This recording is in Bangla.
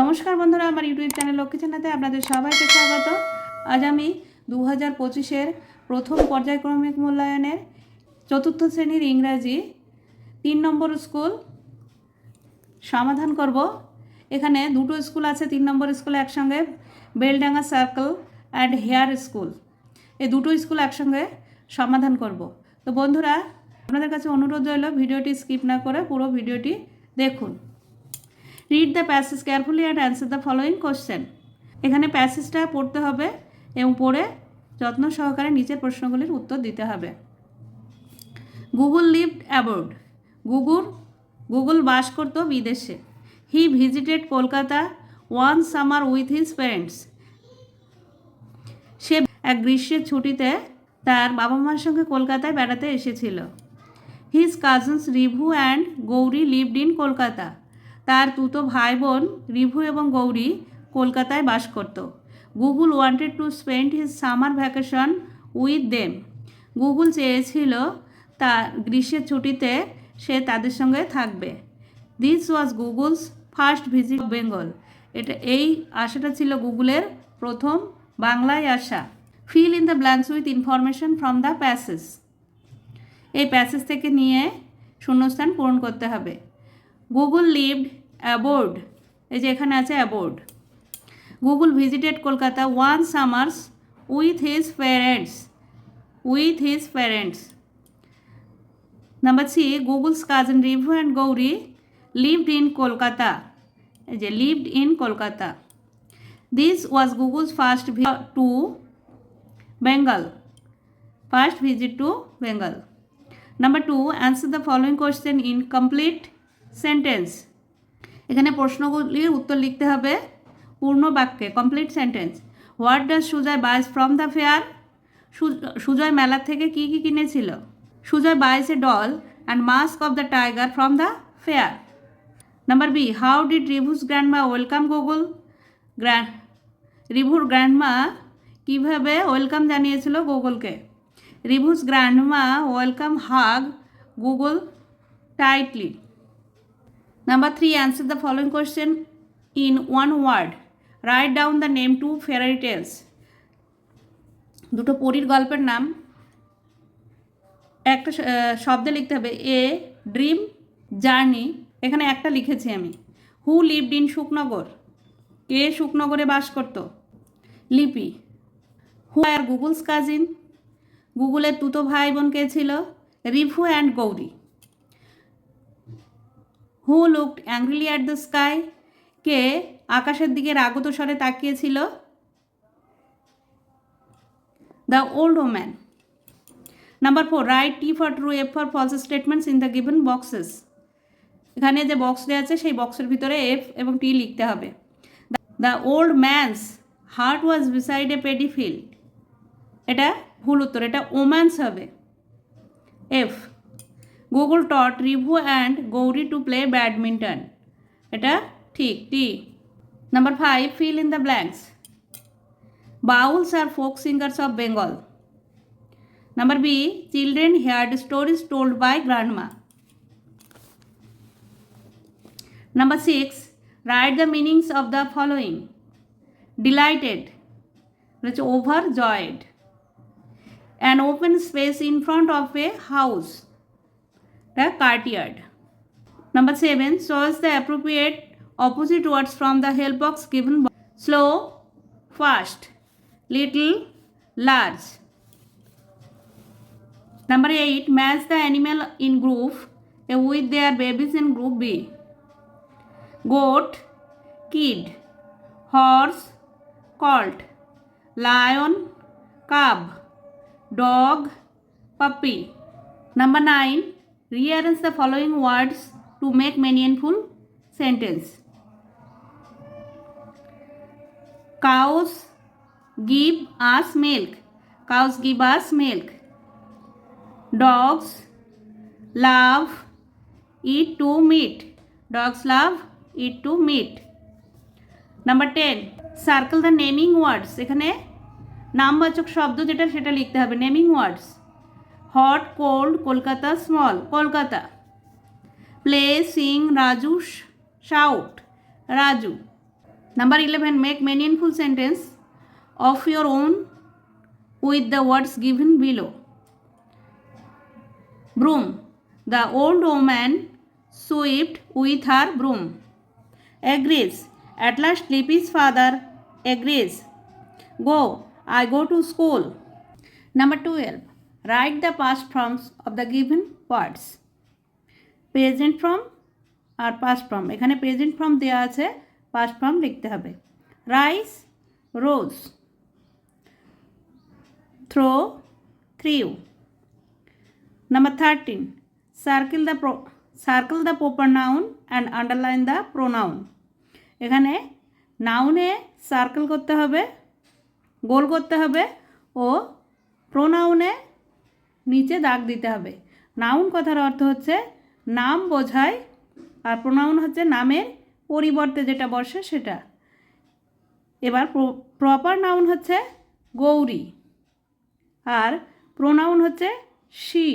নমস্কার বন্ধুরা আমার ইউটিউব চ্যানেল লক্ষ্মী চেনাতে আপনাদের সবাইকে স্বাগত আজ আমি দু হাজার পঁচিশের প্রথম পর্যায়ক্রমিক মূল্যায়নের চতুর্থ শ্রেণীর ইংরাজি তিন নম্বর স্কুল সমাধান করব এখানে দুটো স্কুল আছে তিন নম্বর স্কুল একসঙ্গে Beldanga circle and Hare school এই দুটো স্কুল একসঙ্গে সমাধান করব তো বন্ধুরা আপনাদের কাছে অনুরোধ রইল ভিডিওটি স্কিপ না করে পুরো ভিডিওটি দেখুন read the passage carefully and answer the following question এখানে প্যাসেজটা পড়তে হবে এবং পড়ে যত্ন সহকারে নিচের প্রশ্নগুলির উত্তর দিতে হবে Google lived abroad Google Google বাস করত বিদেশে he visited Kolkata one summer with his parents সে এক গ্রীষ্মের ছুটিতে তার বাবা মার সঙ্গে কলকাতায় বেড়াতে এসেছিল his cousins Ribhu and Gauri lived in Kolkata তার দুটো ভাই বোন রিভু এবং গৌরী কলকাতায় বাস করত Google wanted to spend his summer vacation with them Google চেয়েছিল তা গ্রীষ্মের ছুটিতে সে তাদের সঙ্গে থাকবে this was Google's first visit Bengal এটা এই আশাটা ছিল গুগলের প্রথম বাংলায় আসা fill in the blanks with information from the passage এই প্যাসেজ থেকে নিয়ে শূন্যস্থান পূরণ করতে হবে গুগল লিভড অ্যাবোর্ড এই যে এখানে আছে abroad Google visited Kolkata one summers with his parents with his parents number C Google's cousin Ribhu and Gauri lived in Kolkata এই যে lived in Kolkata this was Google's first to Bengal first visit to Bengal number two answer the following question incomplete sentence এখানে প্রশ্নগুলির উত্তর লিখতে হবে পূর্ণ বাক্যে complete sentence what does Sujay buys from the fair Sujay মেলার থেকে কি কি কিনেছিল Sujoy buys a doll and mask of the tiger from the fair number B how did Rivu's grandma welcome Google grand রিভুর grandma কীভাবে ওয়েলকাম জানিয়েছিল গুগলকে Rivu's grandma welcome hug Google tightly Number 3. Answer the following question in one word. Write down the name two fairy tales. দুটো পরীর গল্পের নাম একটা শব্দে লিখতে হবে এ ড্রিম জার্নি এখানে একটা লিখেছি আমি হু লিভড ইন শুকনগর কে শুকনগরে বাস করত লিপি হু আর গুগলস কাজিন গুগলের তুতো ভাই বোন কে ছিল Rivu and Gauri who looked angrily at the sky কে আকাশের দিকে রাগত স্বরে তাকিয়েছিল the old woman number four write T for true F for false statements in the given boxes এখানে যে বক্স দেওয়া আছে সেই বক্সের ভিতরে এফ এবং টি লিখতে হবে the old man's hut was beside a paddy field এটা ভুল উত্তর এটা ওম্যান্স হবে F Google taught Rivu and Gauri to play badminton এটা ঠিক T number five fill in the blanks Bauls are folk singers of Bengal number B children heard stories told by grandma Number 6. Write the meanings of the following. Delighted, which overjoyed. An open space in front of a house the cartier. Number 7. Choose the appropriate opposite words from the help box given. By slow, fast, little, large. Number 8. Match the animal in group A with their babies in group B. Goat, kid, horse, colt, lion, cub, dog, puppy. Number 9. rearrange the following words to make meaningful sentence cows give us milk cows give us milk dogs love eat to meat dogs love eat to meat number ten circle the naming words এখানে নামবাচক শব্দ যেটা সেটা লিখতে হবে naming words hot cold Kolkata small Kolkata play sing Raju shout Raju number eleven make meaningful sentence of your own with the words given below broom the old woman swept with her broom agrees at last lippy's father agrees go i go to school number 12 Write the past forms of the given words. Present form R past form এখানে প্রেজেন্ট ফর্ম দেওয়া আছে পাস্ট ফর্ম লিখতে হবে rise rose throw threw number thirteen circle the pro circle the proper noun and underline the pronoun এখানে নাউনে সার্কেল করতে হবে গোল করতে হবে ও প্রোনাউনে নিচে দাগ দিতে হবে নাউন কথার অর্থ হচ্ছে নাম বোঝায় আর প্রোনাউন হচ্ছে নামের পরিবর্তে যেটা বসে সেটা এবার প্রপার নাউন হচ্ছে গৌরী আর প্রোনাউন হচ্ছে শি